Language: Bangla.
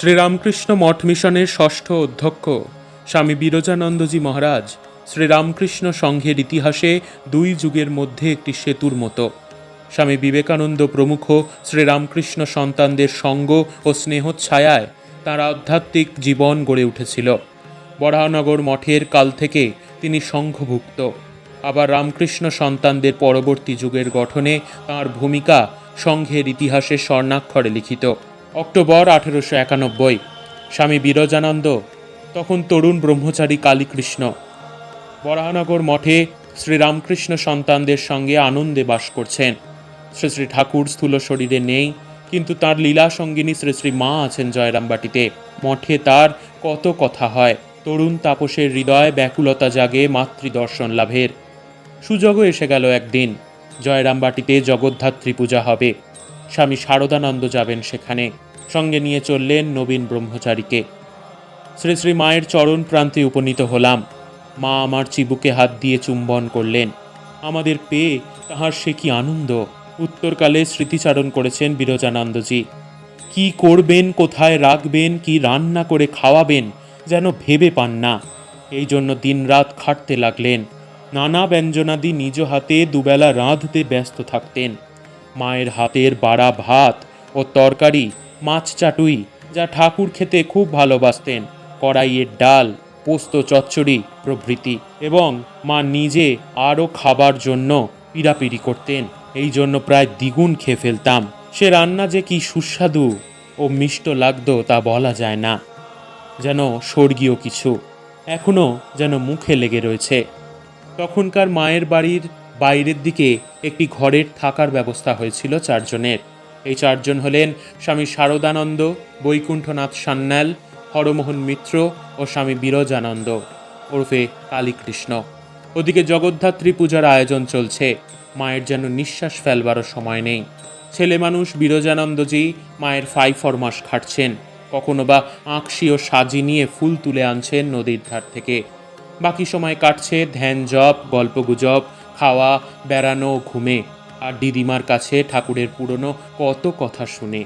শ্রীরামকৃষ্ণ মঠ মিশনের ষষ্ঠ অধ্যক্ষ স্বামী বিরজানন্দজি মহারাজ শ্রীরামকৃষ্ণ সংঘের ইতিহাসে দুই যুগের মধ্যে একটি সেতুর মতো। স্বামী বিবেকানন্দ প্রমুখ শ্রীরামকৃষ্ণ সন্তানদের সঙ্গ ও স্নেহচ্ছায়ায় তাঁর আধ্যাত্মিক জীবন গড়ে উঠেছিল। বরাহনগর মঠের কাল থেকে তিনি সংঘভুক্ত। আবার রামকৃষ্ণ সন্তানদের পরবর্তী যুগের গঠনে তাঁর ভূমিকা সংঘের ইতিহাসে স্বর্ণাক্ষরে লিখিত। অক্টোবর আঠেরোশো একানব্বই। স্বামী বিরজানন্দ, তখন তরুণ ব্রহ্মচারী কালীকৃষ্ণ। বরাহনগর মঠে শ্রীরামকৃষ্ণ সন্তানদের সঙ্গে আনন্দে বাস করছেন। শ্রী শ্রী ঠাকুর স্থূল শরীরে নেই, কিন্তু তার লীলা সঙ্গিনী শ্রী শ্রী মা আছেন জয়রামবাটিতে। মঠে তার কত কথা হয়। তরুণ তাপসের হৃদয় ব্যাকুলতা জাগে মাতৃদর্শন লাভের। সুযোগও এসে গেল একদিন। জয়রামবাটিতে জগদ্ধাত্রী পূজা হবে। স্বামী শারদানন্দ যাবেন সেখানে। সঙ্গে নিয়ে চললেন নবীন ব্রহ্মচারীকে। শ্রী শ্রী মায়ের চরণ প্রান্তে উপনীত হলাম। মা আমার চিবুকে হাত দিয়ে চুম্বন করলেন। আমাদের পেয়ে তাহার সে কি আনন্দ? উত্তরকালে স্মৃতিচারণ করেছেন বিরজানন্দজি। কি করবেন, কোথায় রাখবেন, কি রান্না করে খাওয়াবেন যেন ভেবে পান না। এই জন্য দিনরাত খাটতে লাগলেন। নানা ব্যঞ্জনাদি নিজ হাতে দুবেলা রাঁধতে ব্যস্ত থাকতেন। মায়ের হাতের বাড়া ভাত ও তরকারি, মাছ চাটুই, যা ঠাকুর খেতে খুব ভালোবাসতেন, কড়াইয়ের ডাল, পোস্ত চচ্চড়ি প্রভৃতি এবং মা নিজে আরও খাবার জন্য পিড়াপিড়ি করতেন। এই জন্য প্রায় দ্বিগুণ খেয়ে ফেলতাম। সে রান্না যে কি সুস্বাদু ও মিষ্ট লাগতো তা বলা যায় না। যেন স্বর্গীয় কিছু এখনও যেন মুখে লেগে রয়েছে। তখনকার মায়ের বাড়ির বাইরের দিকে একটি ঘরের থাকার ব্যবস্থা হয়েছিল চারজনের। এই চারজন হলেন স্বামী শারদানন্দ, বৈকুণ্ঠনাথ সান্যাল, হরমোহন মিত্র ও স্বামী বিরজানন্দ। ওরফে কালীকৃষ্ণ। ওদিকে জগদ্ধাত্রী পূজার আয়োজন চলছে। মায়ের যেন নিঃশ্বাস ফেলবারও সময় নেই। ছেলে মানুষ বিরজানন্দজি মায়ের ফাই ফরমাস খাটছেন। কখনো বা আঁকশি ও সাজি নিয়ে ফুল তুলে আনছেন নদীর ধার থেকে। বাকি সময় কাটছে ধ্যান জপ, গল্পগুজব খাওয়া বেড়ানো ঘুমে। আর দিদিমার কাছে ঠাকুরের পুরনো কত কথা শুনে।